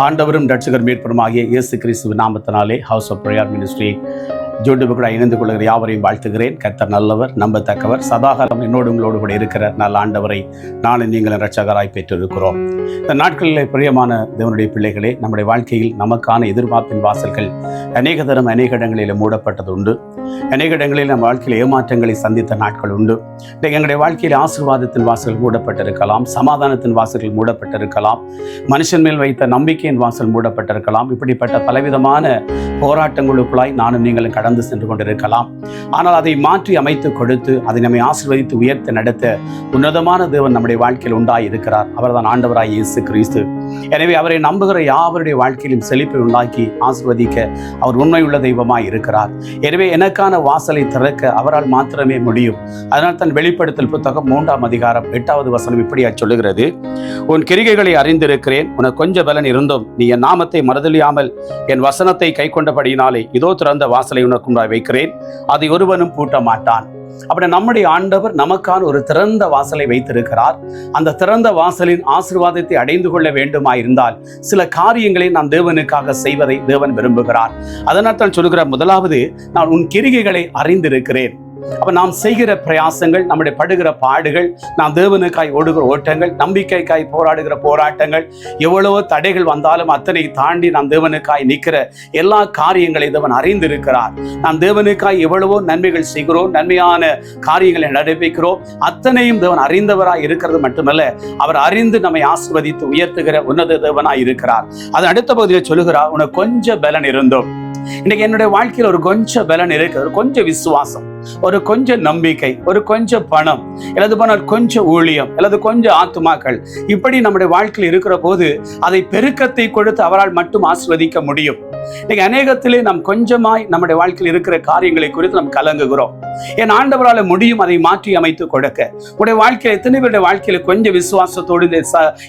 ஆண்டவரும் ரட்சகர் மீட்பருமாகிய இயேசு கிறிஸ்துவ நாமத்தினாலே ஹவுஸ் ஆஃப் ப்ரேயர் மினிஸ்ட்ரி ஜோண்டு கூட இணைந்து கொள்கிற யாவரையும் வாழ்த்துகிறேன். கர்த்தர் நல்லவர் நம்பத்தக்கவர் சதாகாலம் என்னோடு உங்களோடு கூட இருக்கிற நல்ல ஆண்டவரை நானும் நீங்களும் ரட்சகராய் பெற்றிருக்கிறோம். இந்த நாட்களில் பிரியமான தேவனுடைய பிள்ளைகளே நம்முடைய வாழ்க்கையில் நமக்கான எதிர்பார்ப்பின் வாசல்கள் அநேக தரம் அநேக இடங்களில் மூடப்பட்டது உண்டு. அநேக இடங்களில் நம் வாழ்க்கையில் ஏமாற்றங்களை சந்தித்த நாட்கள் உண்டு. இன்றைக்கு எங்களுடைய வாழ்க்கையில் ஆசீர்வாதத்தின் வாசல்கள் மூடப்பட்டிருக்கலாம் சமாதானத்தின் வாசல்கள் மூடப்பட்டிருக்கலாம் மனுஷன் மேல் வைத்த நம்பிக்கையின் வாசல் மூடப்பட்டிருக்கலாம் இப்படிப்பட்ட பலவிதமான போராட்டங்களுக்குள்ளாய் நானும் நீங்களும் கடந்து சென்று கொண்டிருக்கலாம். ஆனால் அதை மாற்றி அமைத்து கொடுத்து அதை நம்மை ஆசீர்வதித்து உயர்த்த நடத்த உன்னதமான தேவன் நம்முடைய வாழ்க்கையில் உண்டாய் இருக்கிறார் அவர்தான் ஆண்டவராய் இயேசு கிறிஸ்து. எனவே அவரை நம்புகிற யாவருடைய வாழ்க்கையிலும் செழிப்பை உண்டாக்கி ஆசிர்வதிக்க அவர் உண்மையுள்ள தெய்வமாய் இருக்கிறார். எனவே எனக்கான வாசலை திறக்க அவரால் மாத்திரமே முடியும். அதனால் தன் வெளிப்படுத்தல் புத்தகம் மூன்றாம் அதிகாரம் எட்டாவது வசனம் இப்படியா சொல்லுகிறது. உன் கிரிகைகளை அறிந்திருக்கிறேன். உனக்கு கொஞ்ச பலன் இருந்தும் நீ என் நாமத்தை மறதலியாமல் என் வசனத்தை கை கொண்டபடியினாலே இதோ திறந்த வாசலை உனக்குண்டாய் வைக்கிறேன். அதை ஒருவனும் பூட்ட மாட்டான் அப்படி நம்முடைய ஆண்டவர் நமக்கான ஒரு திறந்த வாசலை வைத்திருக்கிறார். அந்த திறந்த வாசலின் ஆசீர்வாதத்தை அடைந்து கொள்ள வேண்டுமாயிருந்தால் சில காரியங்களை நாம் தேவனுக்காக செய்வதை தேவன் விரும்புகிறார். அதனால் தான் சொல்கிறார் முதலாவது நான் உன் கிரிகைகளை அறிந்திருக்கிறேன். அப்ப நாம் செய்கிற பிரயாசங்கள் நம்முடைய படுகிற பாடுகள் நாம் தேவனுக்காய் ஓடுகிற ஓட்டங்கள் நம்பிக்கைக்காய் போராடுகிற போராட்டங்கள் எவ்வளவோ தடைகள் வந்தாலும் அத்தனை தாண்டி நாம் தேவனுக்காய் நிற்கிற எல்லா காரியங்களை தேவன் அறிந்திருக்கிறார். நாம் தேவனுக்காய் எவ்வளவோ நன்மைகள் செய்கிறோம் நன்மையான காரியங்களை நடைபெறுகிறோம் அத்தனையும் தேவன் அறிந்தவராய் இருக்கிறது மட்டுமல்ல அவர் அறிந்து நம்மை ஆசிர்வதித்து உயர்த்துகிற உன்னத தேவனாய் இருக்கிறார். அது அடுத்த பகுதியில் சொல்லுகிறார் உனக்கு கொஞ்சம் பலன் இருந்தோம். இன்னைக்கு என்னுடைய வாழ்க்கையில் ஒரு கொஞ்சம் பலன் இருக்கு ஒரு கொஞ்சம் விசுவாசம். ஒரு கொஞ்சம் நம்பிக்கை ஒரு கொஞ்சம் பணம் அல்லது போனால் கொஞ்சம் ஊழியம் அல்லது கொஞ்சம் ஆத்துமாக்கள் இப்படி நம்முடைய வாழ்க்கையில் இருக்கிற போது அதை பெருக்கத்தை கொடுத்து அவரால் மட்டும் ஆஸ்வதிக்க முடியும். இன்னைக்கு அநேகத்திலே நாம் கொஞ்சமாய் நம்முடைய வாழ்க்கையில் இருக்கிற காரியங்களை குறித்து நாம் கலங்குகிறோம். என் ஆண்டவரால் முடியும் அதை மாற்றி அமைத்து கொடுக்க. உடைய வாழ்க்கையில் எத்தனை பேருடைய வாழ்க்கையில கொஞ்சம் விசுவாசத்தோடு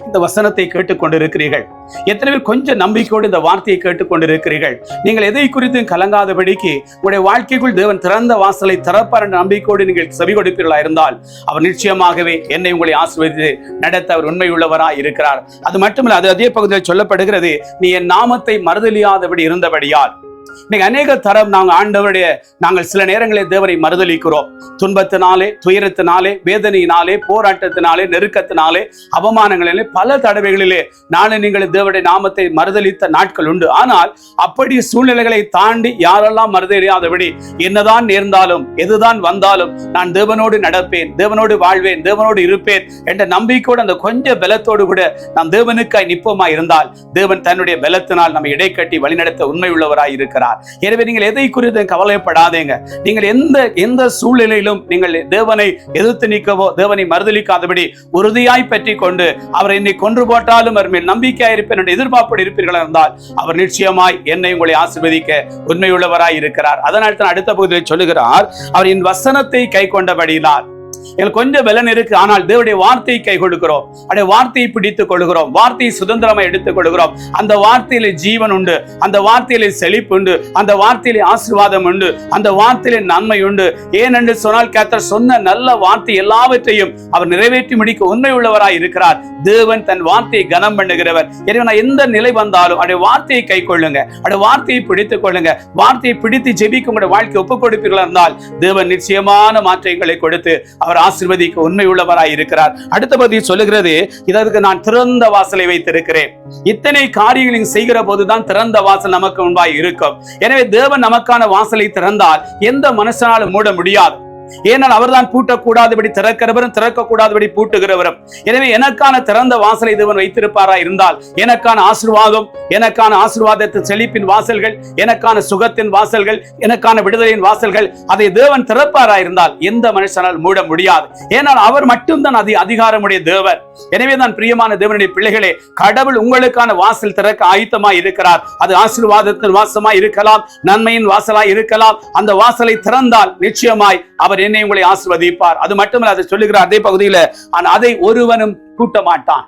இந்த வசனத்தை கேட்டுக்கொண்டு இருக்கிறீர்கள் எத்தனை பேர் கொஞ்சம் நம்பிக்கையோடு இந்த வார்த்தையை கேட்டுக்கொண்டு இருக்கிறீர்கள் நீங்கள் எதை குறித்தும் கலங்காதபடிக்கு உங்களுடைய வாழ்க்கைக்குள் தேவன் திறந்த வாசலை திறப்பார் என்ற நம்பிக்கையோடு நீங்கள் செவி கொடுப்பீர்களா இருந்தால் அவர் நிச்சயமாகவே என்னை உங்களை ஆசிர்வதித்து நடத்த அவர் உண்மையுள்ளவராய் இருக்கிறார். அது மட்டுமல்ல அது அதே பகுதியில் சொல்லப்படுகிறது நீ என் நாமத்தை மறுதலியாதபடி இருந்தபடியால். இன்னைக்கு அநேக தரம் நாங்கள் ஆண்டவருடைய நாங்கள் சில நேரங்களில் தேவனை மறுதளிக்கிறோம் துன்பத்தினாலே துயரத்தினாலே வேதனையினாலே போராட்டத்தினாலே நெருக்கத்தினாலே அவமானங்களிலே பல தடவைகளிலே நானும் நீங்கள் தேவனுடைய நாமத்தை மறுதளித்த நாட்கள் உண்டு. ஆனால் அப்படி சூழ்நிலைகளை தாண்டி யாரெல்லாம் மறுதலியாதபடி என்னதான் நேர்ந்தாலும் எதுதான் வந்தாலும் நான் தேவனோடு நடப்பேன் தேவனோடு வாழ்வேன் தேவனோடு இருப்பேன் என்ற நம்பிக்கையோடு அந்த கொஞ்ச பலத்தோடு கூட நாம் தேவனுக்காய் நிற்போமா இருந்தால் தேவன் தன்னுடைய பலத்தினால் நம்ம இடைக்கட்டி வழிநடத்த உண்மை உள்ளவராய் இருக்கிறார். எனவே நீங்கள் எதை குறித்து கவலைப்படாதேங்க. நீங்கள் எந்த எந்த சூழ்நிலையிலும் நீங்கள் தேவனை எதிர்த்து நிற்கவோ தேவனை மறுதளிக்காதபடி உறுதியாய் பற்றி கொண்டு அவர் என்னை கொன்று போட்டாலும் அவர் மேல் நம்பிக்கையாக இருப்பேன் என்று எதிர்பார்ப்போடு இருப்பீர்கள் என்றால் அவர் நிச்சயமாய் என்னை உங்களை ஆசிர்வதிக்க உண்மையுள்ளவராய் இருக்கிறார். அதனால் தான் அடுத்த பகுதியில் சொல்லுகிறார் அவர் என் வசனத்தை கை கொண்டபடினார் எங்களுக்கு கொஞ்சம் பலன் இருக்கு. ஆனால் தேவடைய வார்த்தையை கை கொடுக்கிறோம். அப்படியே வார்த்தையை பிடித்துக் கொள்கிறோம் வார்த்தையை சுதந்திரமா எடுத்துக் கொள்கிறோம் அந்த வார்த்தையில ஜீவன் உண்டு. அந்த வார்த்தையில செழிப்பு உண்டு. அந்த வார்த்தையில ஆசீர்வாதம் உண்டு. அந்த வார்த்தையில நன்மை உண்டு. ஏனென்று சொன்னால் கேத்தர் சொன்ன நல்ல வார்த்தை எல்லாவற்றையும் அவர் நிறைவேற்றி முடிக்க உண்மை உள்ளவராய் இருக்கிறார். தேவன் தன் வார்த்தையை கனம் பண்ணுகிறவர். எனவே நான் எந்த நிலை வந்தாலும் அவருடைய வார்த்தையை கை கொள்ளுங்க. அவருடைய வார்த்தையை பிடித்துக் கொள்ளுங்க. வார்த்தையை பிடித்து ஜெபிக்க உங்களுடைய வாழ்க்கை ஒப்புக் கொடுப்பீர்களா இருந்தால் தேவன் நிச்சயமான மாற்றங்களை கொடுத்து அவர் ஆசிர்வதிக்கு உண்மை உள்ளவராய் இருக்கிறார். அடுத்த பகுதி சொல்லுகிறது இதற்கு நான் திறந்த வாசலை வைத்திருக்கிறேன். இத்தனை காரியங்களையும் செய்கிற போதுதான் திறந்த வாசல் நமக்கு முன்பாய் இருக்கும். எனவே தேவன் நமக்கான வாசலை திறந்தால் எந்த மனுஷனாலும் மூட முடியாது. ஏனால் அவர்தான் பூட்டக்கூடாதபடி திறக்கிறவரும் திறக்கக்கூடாதபடி பூட்டுகிறவரும். எனவே எனக்கான திறந்த வாசலை தேவன் வைத்திருப்பாரா இருந்தால் எனக்கான ஆசிர்வாதம் எனக்கான ஆசிர்வாதத்தின் செழிப்பின் வாசல்கள் எனக்கான சுகத்தின் வாசல்கள் எனக்கான விடுதலையின் வாசல்கள் அதை தேவன் திறப்பாரா இருந்தால் எந்த மனுஷனால் மூட முடியாது. ஏனால் அவர் மட்டும்தான் அது அதிகாரமுடைய தேவர் எனவே தான் பிரியமான தேவனுடைய பிள்ளைகளே கடவுள் உங்களுக்கான வாசல் திறக்க ஆயத்தமாய் இருக்கிறார். அது ஆசீர்வாதத்தின் வாசமாய் இருக்கலாம் நன்மையின் வாசலாய் இருக்கலாம். அந்த வாசலை திறந்தால் நிச்சயமாய் அவர் என்னை உங்களை ஆசிர்வதிப்பார். அது மட்டுமல்ல அதை சொல்லுகிறார் அதே பகுதியில் ஆனால் அதை ஒருவனும் கூட்ட மாட்டான்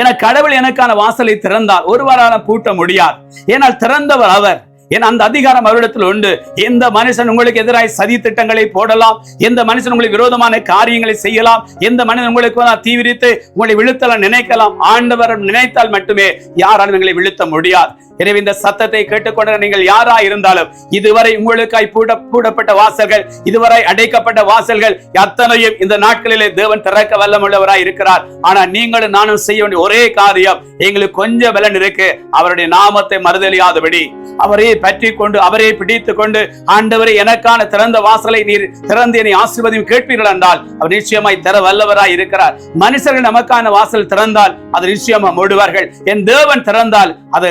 என கடவுள் எனக்கான வாசலை திறந்தால் ஒருவரால பூட்ட முடியாது. ஏனால் திறந்தவர் அவர். ஏன்னா அந்த அதிகாரம் அவரிடத்தில் உண்டு. எந்த மனுஷன் உங்களுக்கு எதிராக சதி திட்டங்களை போடலாம் எந்த மனுஷன் உங்களுக்கு விரோதமான காரியங்களை செய்யலாம் எந்த மனிதன் உங்களுக்கு தீவிரித்து உங்களை விழுத்தலாம் நினைக்கலாம் ஆண்டவர் நினைத்தால் மட்டுமே யாராலும் எங்களை விழுத்த முடியாது. எனவே இந்த சத்தத்தை கேட்டுக்கொண்ட நீங்கள் யாரா இருந்தாலும் இதுவரை உங்களுக்காய் பூட பூடப்பட்ட வாசல்கள் இதுவரை அடைக்கப்பட்ட வாசல்கள் அத்தனையும் இந்த நாட்களிலே தேவன் திறக்க வல்லமுள்ளவராய் இருக்கிறார். ஆனா நீங்களும் நானும் செய்ய வேண்டிய ஒரே காரியம் எங்களுக்கு கொஞ்சம் பலன் இருக்கு. அவருடைய நாமத்தை மறுதலியாதபடி அவரே பற்றி கொண்டு அவரை பிடித்து கொண்டு ஆண்டவரை எனக்கான திறந்த வாசலை நீர் திறந்து என்னை ஆசிர்வதியும் கேட்பீர்கள் என்றால் அவர் நிச்சயமாய் தர வல்லவராய் இருக்கிறார். மனுஷர்கள் நமக்கான வாசல் திறந்தால் அது நிச்சயமா மூடுவார்கள். என் தேவன் திறந்தால் அதை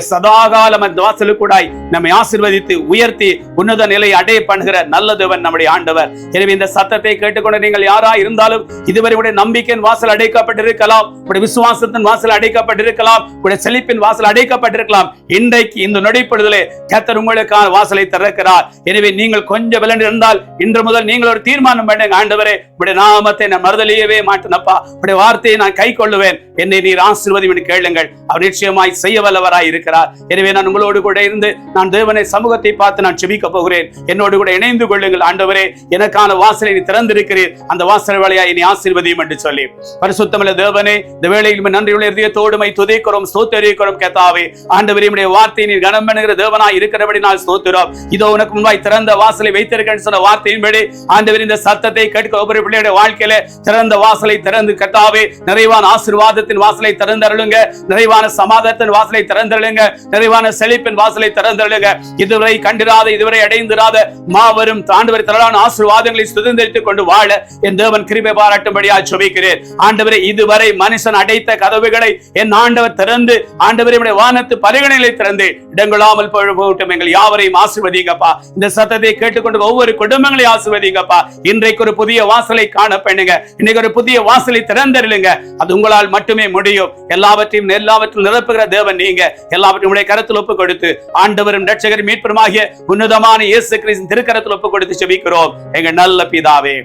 தாராளம் அந்த வாசலுக்கூடாய் நம்மை ஆசிர்வதித்து உயர்த்தி உன்னத நிலை அடைய பண்ணுகிற நல்ல தேவன் நம்முடைய ஆண்டவர். எனவே இந்த சத்தத்தை கேட்டுக்கொண்டு நீங்கள் யாரா இருந்தாலும் இதுவரை உடைய நம்பிக்கையின் வாசல் அடைக்கப்பட்டிருக்கலாம் உடைய விசுவாசத்தின் வாசல் அடைக்கப்பட்டிருக்கலாம் உடைய செழிப்பின் வாசல் அடைக்கப்பட்டிருக்கலாம். இன்றைக்கு இந்த நொடிப்படுதலே கத்தர் உங்களுக்கான வாசலை திறக்கிறார். எனவே நீங்கள் கொஞ்சம் விலண்டு இருந்தால் இன்று முதல் நீங்கள் ஒரு தீர்மானம் பண்ணுங்க ஆண்டவரே உடைய நாமத்தை நான் மறுதலியவே மாட்டேனப்பா. உடைய வார்த்தையை நான் கை கொள்ளுவேன். என்னை நீர் ஆசிர்வதி என்று கேளுங்கள். அவர் நிச்சயமாய் செய்ய வல்லவராய் இருக்கிறார். எனவே நான் உங்களோடு கூட இருந்து நான் தேவனை சமூகத்தை பார்த்து நான் செபிக்க போகிறேன். என்னோடு கூட இணைந்து கொள்ளுங்கள் ஆண்டவரே. எனக்கான வாசலை நீ திறந்திருக்கிறீர். அந்த வாசல் வழியா இனி ஆசீர்வதியும் என்று சொல்லி. பரிசுத்தமில்ல தேவனே இந்த வேளையில் நன்றியுள்ள இதயத்தோடுமை துதைக்கிறோம் ஸ்தோத்தரிக்கிறோம் கேத்தாவே ஆண்டவரே உடைய வார்த்தை நீர் கனம் பண்ணுகிற தேவனாய் இருக்கிறபடி நான் ஸ்தோத்திரம். இதோ உனக்கு முன்பாய் திறந்த வாசலை வைத்திருக்கேன் சொன்ன வார்த்தையின்படி ஆண்டவர் இந்த சத்தத்தை கேட்க ஒவ்வொரு பிள்ளையுடைய வாழ்க்கையில திறந்த வாசலை திறந்து கத்தாவே நிறைவான ஆசிர்வாதத்தின் வாசலை திறந்தருளுங்க. நிறைவான சமாதத்தின் வாசலை திறந்தருளுங்க. நிறைவான செழிப்பின் வாசலை திறந்தருளுங்க இதுவரை கண்டிராத இதுவரை அடைந்திராத மாபெரும் தாண்டவரை திரளான ஆசீர்வாதங்களை சுதந்திரித்துக் கொண்டு வாழ என் தேவன் கிருபை பாராட்டும்படியா ஜெபிக்கிறேன். ஆண்டவரை இதுவரை மனுஷன் அடைத்த கதவுகளை என் ஆண்டவர் திறந்து ஆண்டவரை வானத்து பரிகணைகளை திறந்து இடங்களாமல் போய் போகட்டும் எங்கள் யாவரையும் ஆசிர்வதிங்கப்பா. இந்த சத்தத்தை கேட்டுக்கொண்டு ஒவ்வொரு குடும்பங்களையும் ஆசிர்வதிங்கப்பா. இன்றைக்கு ஒரு புதிய வாசலை காண பண்ணுங்க. இன்னைக்கு ஒரு புதிய வாசலை திறந்தருளுங்க. அது உங்களால் மட்டுமே முடியும். எல்லாவற்றையும் எல்லாவற்றையும் நிரப்புகிற தேவன் நீங்க. எல்லாவற்றையும் உடைய கரத்தில் ஒப்பு கொடுத்து ஆண்டவரும் ரட்சகர் மீட்பருமாகிய உன்னதமான இயேசு கிறிஸ்தின் திருக்கரத்தில் ஒப்பு கொடுத்து செபிக்கிறோம். எங்க நல்ல பிதாவே.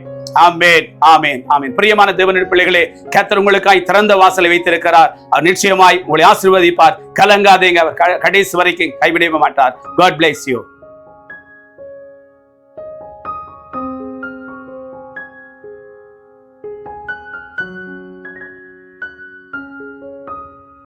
ஆமேன் ஆமேன் ஆமேன். பிரியமான தேவனுடைய பிள்ளைகளே கர்த்தர் உங்களுக்காய் திறந்த வாசலை வைத்திருக்கிறார். அவர் நிச்சயமாய் உங்களை ஆசிர்வதிப்பார். கலங்காதீங்க. அவர் கடைசி வரைக்கும் கைவிடவே மாட்டார். God place you